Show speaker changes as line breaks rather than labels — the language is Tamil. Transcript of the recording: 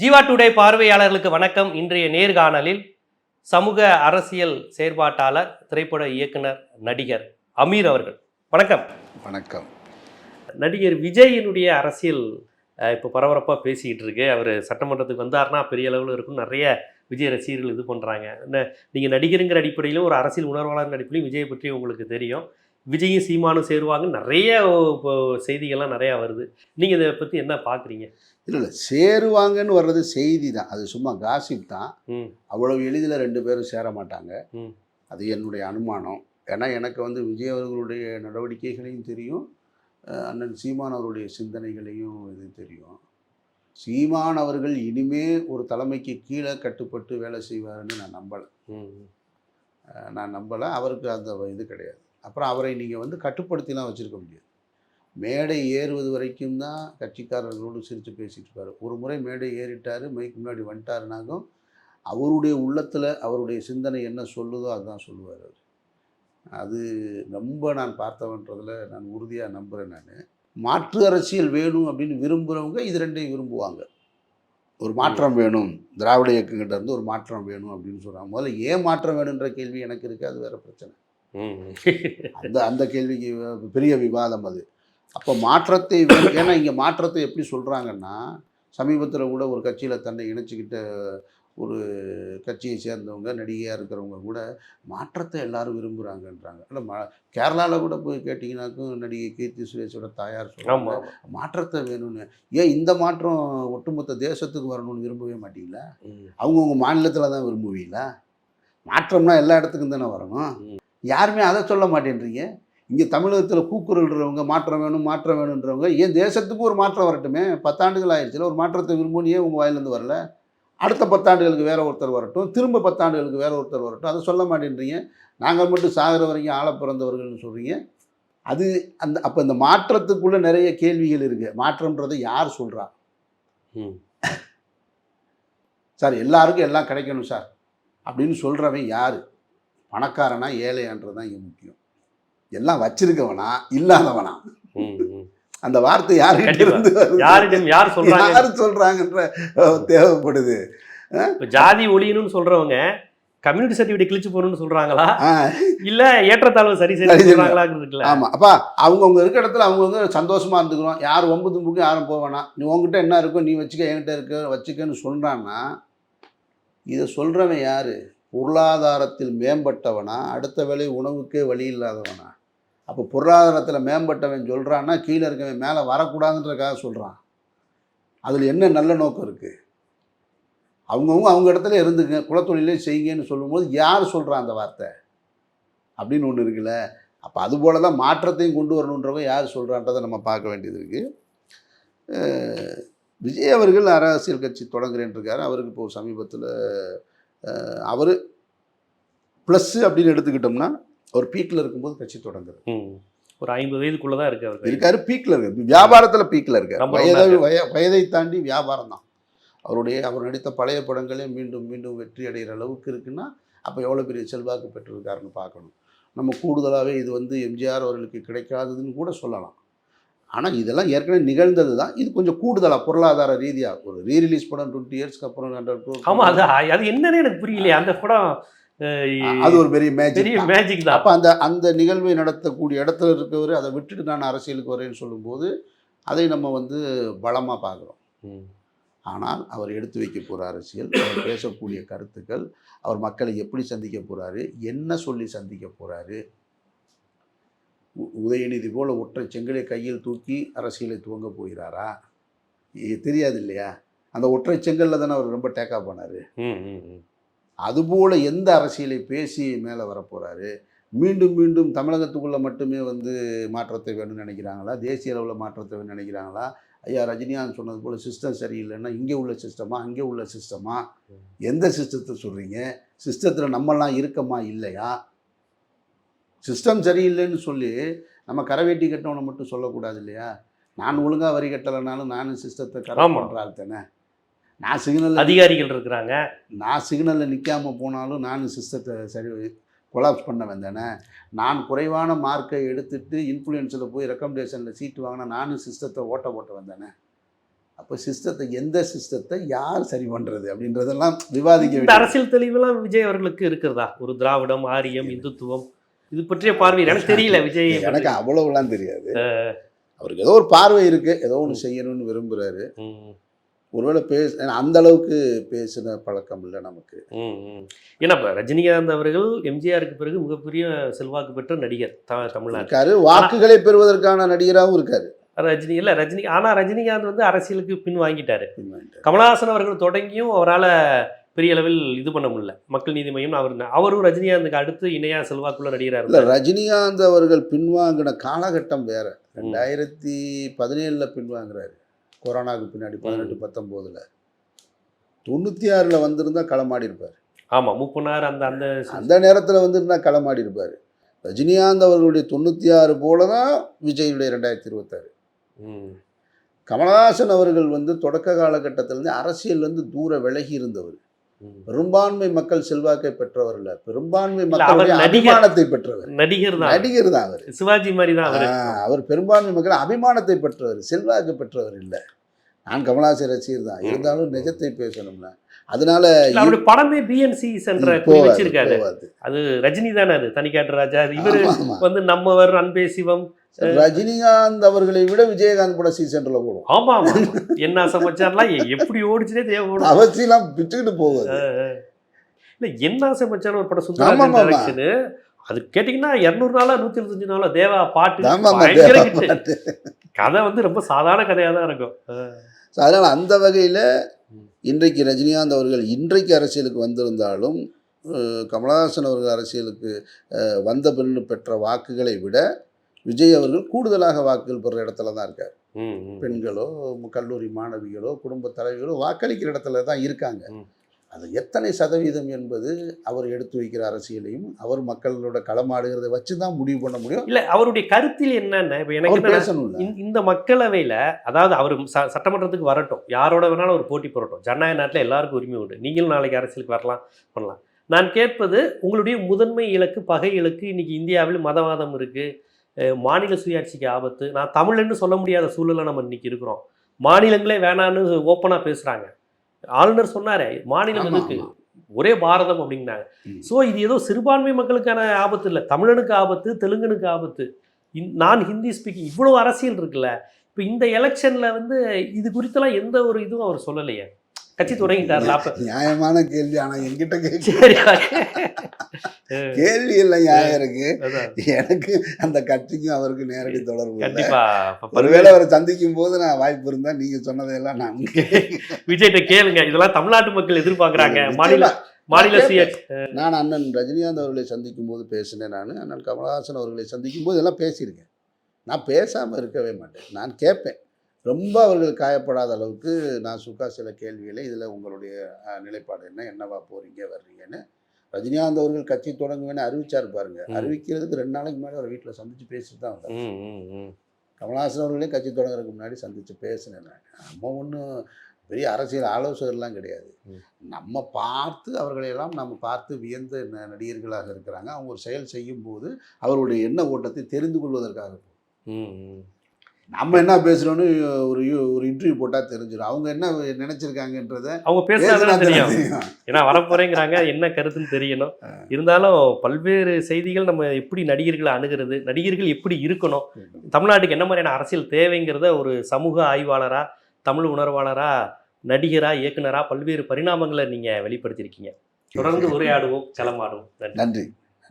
ஜீவா டுடே பார்வையாளர்களுக்கு வணக்கம். இன்றைய நேர்காணலில் சமூக அரசியல் செயற்பாட்டாளர் திரைப்பட இயக்குனர் நடிகர் அமீர் அவர்கள். வணக்கம்.
வணக்கம்.
நடிகர் விஜயினுடைய அரசியல் இப்போ பரபரப்பாக பேசிக்கிட்டு இருக்கு. அவர் சட்டமன்றத்துக்கு வந்தார்னா பெரிய அளவில் இருக்கும். நிறைய விஜய் ரசிகர்கள் இது பண்ணுறாங்க நீங்கள் நடிகருங்கிற அடிப்படையிலும் ஒரு அரசியல் உணர்வாளர் அடிப்படையிலும் விஜயை பற்றி உங்களுக்கு தெரியும். விஜயும் சீமானும் சேருவாங்க நிறைய இப்போ செய்திகள்லாம் நிறையா வருது. நீங்கள் இதை பற்றி என்ன பார்க்குறீங்க
இல்லை இல்லை. சேருவாங்கன்னு வர்றது செய்தி தான். அது சும்மா காசிப் தான். அவ்வளவு எளிதில் ரெண்டு பேரும் சேர மாட்டாங்க. அது என்னுடைய அனுமானம். ஏன்னா எனக்கு வந்து விஜய் அவர்களுடைய நடவடிக்கைகளையும் தெரியும். அண்ணன் சீமான் அவருடைய சிந்தனைகளையும் இது தெரியும். சீமான் அவர்கள் இனிமே ஒரு தலைமைக்கு கீழே கட்டுப்பட்டு வேலை செய்வாருன்னு நான் நம்பலை. நான் நம்பலை. அவருக்கு அந்த இது கிடையாது. அப்புறம் அவரை நீங்கள் வந்து கட்டுப்படுத்திலாம் வச்சுருக்க முடியாது. மேடை ஏறுவது வரைக்கும் தான் கட்சிக்காரர்களோடு சிரித்து இருப்பார் ஒரு முறை மேடை ஏறிட்டார் மைக்கு முன்னாடி வந்துட்டாருனாக்கும் அவருடைய உள்ளத்தில் அவருடைய சிந்தனை என்ன சொல்லுதோ அதுதான் சொல்லுவார் அவர். அது ரொம்ப நான் பார்த்தவன்றதில் நான் உறுதியாக நம்புகிறேன் நான். மாற்று அரசியல் வேணும் அப்படின்னு விரும்புகிறவங்க இது ரெண்டையும் விரும்புவாங்க. ஒரு மாற்றம் வேணும். திராவிட இயக்கங்கிட்ட இருந்து ஒரு மாற்றம் வேணும் அப்படின்னு சொல்கிறாங்க முதல்ல ஏன் மாற்றம் வேணுன்ற கேள்வி எனக்கு இருக்குது அது வேறு பிரச்சனை. அந்த அந்த கேள்விக்கு பெரிய விவாதம் அது. அப்போ மாற்றத்தை ஏன்னா இங்கே மாற்றத்தை எப்படி சொல்கிறாங்கன்னா சமீபத்தில் கூட ஒரு கட்சியில் தன்னை இணைச்சிக்கிட்ட ஒரு கட்சியை சேர்ந்தவங்க நடிகையாக இருக்கிறவங்க கூட மாற்றத்தை எல்லாரும் விரும்புகிறாங்கன்றாங்க இல்லை மா கேரளாவில் கூட போய் கேட்டிங்கனாக்கும் நடிகை கீர்த்தி சுரேஷோட தாயார்
ஆமா
சொல்கிறாங்க மாற்றத்தை வேணும்னு. ஏன் இந்த மாற்றம் ஒட்டுமொத்த தேசத்துக்கு வரணும்னு விரும்பவே மாட்டீங்களா. அவங்கவுங்க மாநிலத்தில் தான் விரும்புவீங்களா? மாற்றம்னா எல்லா இடத்துக்கும் தானே வரணும். யாருமே அதை சொல்ல மாட்டேன்றீங்க? இங்கே தமிழகத்தில் கூக்குரல்றவங்க மாற்றம் வேணும் மாற்றம் வேணுன்றவங்க ஏன் தேசத்துக்கு ஒரு மாற்றம் வரட்டுமே? பத்தாண்டுகள் ஆயிடுச்சுல ஒரு மாற்றத்தை விரும்புன்னு ஏன் உங்கள் வாயிலேருந்து வரல? அடுத்த பத்தாண்டுகளுக்கு வேற ஒருத்தர் வரட்டும் திரும்ப பத்தாண்டுகளுக்கு வேற ஒருத்தர் வரட்டும் அதை சொல்ல மாட்டேன்றீங்க. நாங்கள் மட்டும் சாகிற வரைக்கும் ஆள பிறந்தவர்கள்னு சொல்கிறீங்க அது அந்த அப்போ இந்த மாற்றத்துக்குள்ளே நிறைய கேள்விகள் இருக்குது மாற்றம்ன்றதை யார் சொல்கிறா சார் எல்லாருக்கும் எல்லாம் கிடைக்கணும் சார். அப்படின்னு சொல்கிறவன் யார்? பணக்காரனா ஏழையான்றது தான் இங்கே முக்கியம். எல்லாம் வச்சிருக்கவனா இல்லாதவனா. அந்த வார்த்தை யாருக்கிட்ட. இருந்து?
யாரிடம் யார் சொல்றாங்க?
யார் சொல்றாங்கன்ற தேவைப்படுது.
ஜாதி ஒழியணும்னு சொல்றவங்க கம்யூனிட்டி சர்டிஃபிகேட் கிழிச்சு போகணும்னு சொல்றாங்களா? இல்ல ஏற்றத்தாழ்வு சரி
சரி
இருக்குல்ல
ஆமா. அப்பா அவங்கவுங்க இருக்கிற இடத்துல அவங்கவுங்க சந்தோஷமா இருந்துக்கிறோம் யார் ஒம்பு தும்புக்கும் யாரும் போவேணாம் நீ உங்ககிட்ட என்ன இருக்கோ நீ வச்சுக்க என்கிட்ட இருக்க வச்சுக்கன்னு சொல்றான்னா இதை சொல்றவன் யாரு? பொருளாதாரத்தில் மேம்பட்டவனா? அடுத்த வேளை உணவுக்கே வழி இல்லாதவனா? அப்போ பொருளாதாரத்தில் மேம்பட்டவன் சொல்கிறான்னா கீழே இருக்கவன் மேலே வரக்கூடாதுன்றக்காக சொல்கிறான் அதில் என்ன நல்ல நோக்கம் இருக்குது அவங்கவுங்க அவங்க இடத்துல இருந்துங்க குலத்தொழிலே செய்யுங்கன்னு சொல்லும்போது யார் சொல்கிறான் அந்த வார்த்தை? அப்படின்னு ஒன்று இருக்குல்ல. அப்போ அதுபோல தான் மாற்றத்தையும் கொண்டு வரணுன்றவங்க யார் சொல்கிறான்றதை நம்ம பார்க்க வேண்டியது இருக்குது விஜய் அவர்கள் அரசியல் கட்சி தொடங்குறேன் இருக்காரு அவருக்கு இப்போ சமீபத்தில் அவர் ப்ளஸ்ஸு அப்படின்னு எடுத்துக்கிட்டோம்னா ஒரு பீக்கில் இருக்கும்போது கட்சி தொடங்குறது
ம். ஒரு ஐம்பது வயதுக்குள்ளதான் இருக்கு அவர்
இருக்காரு பீக்கில் இருக்கு. வியாபாரத்தில் பீக்கில் இருக்காரு. வயதை வய வயதை தாண்டி வியாபாரம் தான் அவருடைய அவர் நடித்த பழைய படங்களே மீண்டும் மீண்டும் வெற்றி அடைகிற அளவுக்கு இருக்குன்னா அப்போ எவ்வளோ பெரிய செல்வாக்கு பெற்றிருக்காருன்னு பார்க்கணும். நம்ம கூடுதலாகவே இது வந்து எம்ஜிஆர் அவர்களுக்கு கிடைக்காததுன்னு கூட சொல்லலாம். ஆனால் இதெல்லாம் ஏற்கனவே நிகழ்ந்தது தான் இது கொஞ்சம் கூடுதலாக பொருளாதார ரீதியாக ஒரு ரீ ரிலீஸ் படம் டுவெண்ட்டி இயர்ஸ்க்கு அப்புறம் ஹண்ட்ரட்
ஆமா அது அது என்னன்னு எனக்கு புரியலையே. அந்த படம்
அது ஒரு பெரிய
பெரிய
மேஜிக்
மேஜிக் தான்.
அப்போ அந்த அந்த நிகழ்வை நடத்தக்கூடிய இடத்துல இருக்கவர் அதை விட்டுட்டு நான் அரசியலுக்கு வரேன்னு சொல்லும்போது அதை நம்ம வந்து பலமாக பார்க்குறோம். ஆனால் அவர் எடுத்து வைக்க போகிற அரசியல் அவர் பேசக்கூடிய கருத்துக்கள் அவர் மக்களை எப்படி சந்திக்க போகிறாரு என்ன சொல்லி சந்திக்க போகிறாரு உதயநிதி போல ஒற்றை செங்கலை கையில் தூக்கி அரசியலை துவங்க போகிறாரா? தெரியாது இல்லையா? அந்த ஒற்றை செங்கல்ல தானே அவர் ரொம்ப டேக்கா பண்ணார். அதுபோல் எந்த அரசியலை பேசி மேலே வரப்போகிறாரு மீண்டும் மீண்டும் தமிழகத்துக்குள்ளே மட்டுமே வந்து மாற்றத்தை வேணும்னு நினைக்கிறாங்களா? தேசிய அளவில் மாற்றத்தை வேணும்னு நினைக்கிறாங்களா? ஐயா ரஜினிகாந்த் சொன்னது போல் சிஸ்டம் சரியில்லைன்னா இங்கே உள்ள சிஸ்டமா அங்கே உள்ள சிஸ்டமா எந்த சிஸ்டத்தை சொல்கிறீங்க சிஸ்டத்தில் நம்மலாம் இருக்கமா? இல்லையா? சிஸ்டம் சரியில்லைன்னு சொல்லி நம்ம கரவேட்டி கட்டவனை மட்டும் சொல்லக்கூடாது இல்லையா? நான் ஒழுங்காக வரி கட்டலைனாலும் நானும் சிஸ்டத்தை கரெக்ட்
ஆமா.
பண்ணுற ஆள் தானே? நான் சிக்னல்
அதிகாரிகள் இருக்கிறாங்க.
நான் சிக்னலில் நிற்காம போனாலும் நான் சிஸ்டத்தை சரி கொலாப்ஸ் பண்ண வந்தேனே நான் குறைவான மார்க்கை எடுத்துட்டு இன்ஃப்ளூயன்ஸில் போய் ரெக்கமெண்டேஷனில் சீட்டு வாங்கினா நானும் சிஸ்டத்தை ஓட்ட போட்ட வந்தேனே அப்போ சிஸ்டத்தை எந்த சிஸ்டத்தை யார் சரி பண்றது அப்படின்றதெல்லாம் விவாதிக்க
இந்த அரசியல் தெளிவெல்லாம் விஜய் அவர்களுக்கு இருக்கிறதா? ஒரு திராவிடம் ஆரியம் இந்துத்துவம் இது பற்றிய பார்வை எனக்கு தெரியல விஜய்
எனக்கு அவ்வளவுலாம் தெரியாது. அவருக்கு ஏதோ ஒரு பார்வை இருக்கு. ஏதோ ஒன்று செய்யணும்னு விரும்புறாரு.
ம்,
ஒருவேளை பேச அந்த அளவுக்கு பேசின பழக்கம் இல்லை நமக்கு.
ஏன்னா இப்ப ரஜினிகாந்த் அவர்கள் எம்ஜிஆருக்கு பிறகு மிகப்பெரிய செல்வாக்கு பெற்ற நடிகர் த- தமிழ்நாடு
இருக்காரு. வாக்குகளை பெறுவதற்கான நடிகராகவும் இருக்காரு.
ரஜினி இல்ல ரஜினி ஆனா ரஜினிகாந்த் வந்து அரசியலுக்கு பின் வாங்கிட்டாரு. கமலஹாசன் அவர்கள் தொடங்கியும் அவரால பெரிய அளவில் இது பண்ண முடியல. மக்கள் நீதி மையம் அவர் அவரும் ரஜினிகாந்துக்கு அடுத்து இணையா செல்வாக்குள்ள நடிகரா
இல்ல ரஜினிகாந்த் அவர்கள் பின்வாங்கின காலகட்டம் வேற. ரெண்டாயிரத்தி பதினேழுல பின்வாங்குறாரு. கொரோனாவுக்கு பின்னாடி பதினெட்டு பத்தொம்போதுல. தொண்ணூத்தி ஆறுல வந்திருந்தா களமாடி இருப்பார்.
ஆமா மூப்பனார் அந்த அந்த
அந்த நேரத்துல வந்திருந்தா களமாடி இருப்பார். ரஜினிகாந்த் அவர்களுடைய தொண்ணூத்தி ஆறு போல தான் விஜயுடைய ரெண்டாயிரத்தி இருபத்தாறு. கமலஹாசன் அவர்கள் வந்து தொடக்க காலகட்டத்திலிருந்து அரசியல்லேருந்து தூர விலகி இருந்தவர். பெரும்பான்மை மக்கள் செல்வாக்கை பெற்றவர் இல்ல. பெரும்பான்மை மக்களுடைய. அபிமானத்தை பெற்றவர்.
நடிகர் தான்.
நடிகர் தான் அவர்.
சிவாஜி மாதிரி தான் அவரு.
பெரும்பான்மை மக்கள் அபிமானத்தை பெற்றவர் செல்வாக்கு பெற்றவர் இல்லை. நான் கமலாசன் ரசிகர் தான். இருந்தாலும் நிஜத்தை பேசணும்னா அதனால
அவருடைய படமே பிஎன்சி சென்ற வச்சிருக்காரு. அது ரஜினி தானே அது? தனிக்காட்டு ராஜா. இவரு. வந்து நம்மவர் அன்பே சிவம்.
ரஜினிகாந்த் அவர்களை விட விஜயகாந்த் படம் சி சென்டர்ல போடும்
ஆமா என்ன சமாச்சாரம்லாம் எப்படி ஓடிச்சுனே தேவைப்படும்
அவசியம் பிச்சுக்கிட்டு போகுது.
இல்ல என்ன ஆசை மச்சான் ஒரு படம்
ஆமா,
சுந்தர
ஆமா.
டைரக்ஷனு அது கேட்டிங்கன்னா இரநூறு நாளா நூத்தி இருபத்தஞ்சு நாளா தேவா பாட்டு
தேவா.
கதை வந்து ரொம்ப சாதாரண கதையா தான் இருக்கும்.
அதனால அந்த வகையில இன்றைக்கு ரஜினிகாந்த் அவர்கள் இன்றைக்கு அரசியலுக்கு வந்திருந்தாலும் கமலஹாசன் அவர்கள் அரசியலுக்கு வந்த பின்னு பெற்ற வாக்குகளை விட விஜய் அவர்கள் கூடுதலாக வாக்குகள் பெற இடத்துல தான் இருக்கார். பெண்களோ கல்லூரி மாணவிகளோ குடும்ப தலைவிகளோ வாக்களிக்கிற இடத்துல தான் இருக்காங்க. அது எத்தனை சதவீதம் என்பது அவர் எடுத்து வைக்கிற அரசியலையும் அவர் மக்களோட களமாடுகிறத வச்சு தான் முடிவு பண்ண முடியும்.
இல்ல அவருடைய கருத்தில் என்னன்னா இப்ப எனக்கு இந்த- மக்களவையில அதாவது அவர் ச- சட்டமன்றத்துக்கு வரட்டும். யாரோட வேணாலும் ஒரு போட்டி போடட்டும். ஜனநாயக நாட்டில் எல்லாருக்கும் உரிமை உண்டு. நீங்களும் நாளைக்கு அரசியலுக்கு வரலாம் பண்ணலாம். நான் கேட்பது உங்களுடைய முதன்மை இலக்கு பகை இலக்கு. இன்னைக்கு இந்தியாவில் மதவாதம் இருக்கு. அஹ் மாநில சுயாட்சிக்கு ஆபத்து. நான் தமிழ்னு சொல்ல முடியாத சூழல்ல நம்ம இன்னைக்கு இருக்கிறோம். மாநிலங்களே வேணான்னு ஓப்பனா பேசுறாங்க. ஆளுநர் சொன்னாரே மாநிலம் எதுக்கு. ஒரே பாரதம் அப்படின்னாங்க
ம்.
ஸோ இது ஏதோ சிறுபான்மை மக்களுக்கான ஆபத்து இல்லை. தமிழனுக்கு ஆபத்து தெலுங்கனுக்கு ஆபத்து. நான் ஹிந்தி ஸ்பீக்கிங் இவ்வளோ அரசியல் இருக்குல்ல. இப்போ இந்த எலெக்ஷன்ல வந்து இது குறித்தெல்லாம் எந்த ஒரு இதுவும் அவர் சொல்லலையே. கட்சி தொடங்கிட்டார்ல அப்ப
நியாயமான கேள்வி ஆனா என்கிட்ட
சரி
கேள்வி எல்லாம் நியாயம் இருக்கு. எனக்கு அந்த கட்சிக்கும் அவருக்கு நேரடி தொடர்பு இல்லை.
கண்டிப்பா.
ஒருவேளை அவரை சந்திக்கும் போது நான் வாய்ப்பு இருந்தா நீங்க சொன்னதையெல்லாம் நான்
விஜய்கிட்ட கேளுங்க. இதெல்லாம் தமிழ்நாட்டு மக்கள் எதிர்பார்க்கறாங்க. மாநில. மாநில
நான் அண்ணன் ரஜினிகாந்த் அவர்களை சந்திக்கும் போது பேசினேன் நான். அண்ணன் கமலஹாசன் அவர்களை சந்திக்கும் போது எல்லாம் பேசியிருக்கேன். நான் பேசாமல் இருக்கவே மாட்டேன். நான் கேட்பேன். ரொம்ப அவர்கள் காயப்படாத அளவுக்கு நான் சுக்கா சில கேள்விகளை இதில் உங்களுடைய நிலைப்பாடு என்ன என்னவா போறீங்க வர்றீங்கன்னு ரஜினிகாந்த் அவர்கள் கட்சி தொடங்குவேன்னு அறிவிச்சார் பாருங்க. அறிவிக்கிறதுக்கு ரெண்டு நாளைக்கு முன்னாடி அவர் வீட்டில் சந்திச்சு பேசிட்டு தான் வந்தார். கமலஹாசன் அவர்களையும் கட்சி தொடங்குறதுக்கு முன்னாடி சந்திச்சு பேசினேன் நான் நம்ம ஒன்றும் பெரிய அரசியல் ஆலோசகர்லாம் கிடையாது. நம்ம பார்த்து அவர்களையெல்லாம் நம்ம பார்த்து வியந்த நடிகர்களாக இருக்கிறாங்க அவங்க ஒரு செயல் செய்யும் போது அவருடைய எண்ண ஓட்டத்தை தெரிந்து கொள்வதற்காக
ம், ம்.
நம்ம என்ன பேசுகிறோன்னு ஒரு ஒரு இன்டர்வியூ போட்டால் தெரிஞ்சிடும் அவங்க என்ன நினைச்சிருக்காங்கன்றத
அவங்க
பேசினா
தெரியும். ஏன்னா வரப்போறேங்கிறாங்க என்ன கருத்துன்னு தெரியணும். இருந்தாலும் பல்வேறு செய்திகள் நம்ம எப்படி நடிகர்களை அணுகிறது நடிகர்கள் எப்படி இருக்கணும் தமிழ்நாட்டுக்கு என்ன மாதிரியான அரசியல் தேவைங்கிறத ஒரு சமூக ஆய்வாளரா தமிழ் உணர்வாளரா நடிகரா இயக்குனரா பல்வேறு பரிணாமங்களை நீங்க வெளிப்படுத்தியிருக்கீங்க. தொடர்ந்து உரையாடுவோம் களமாடுவோம்.
நன்றி.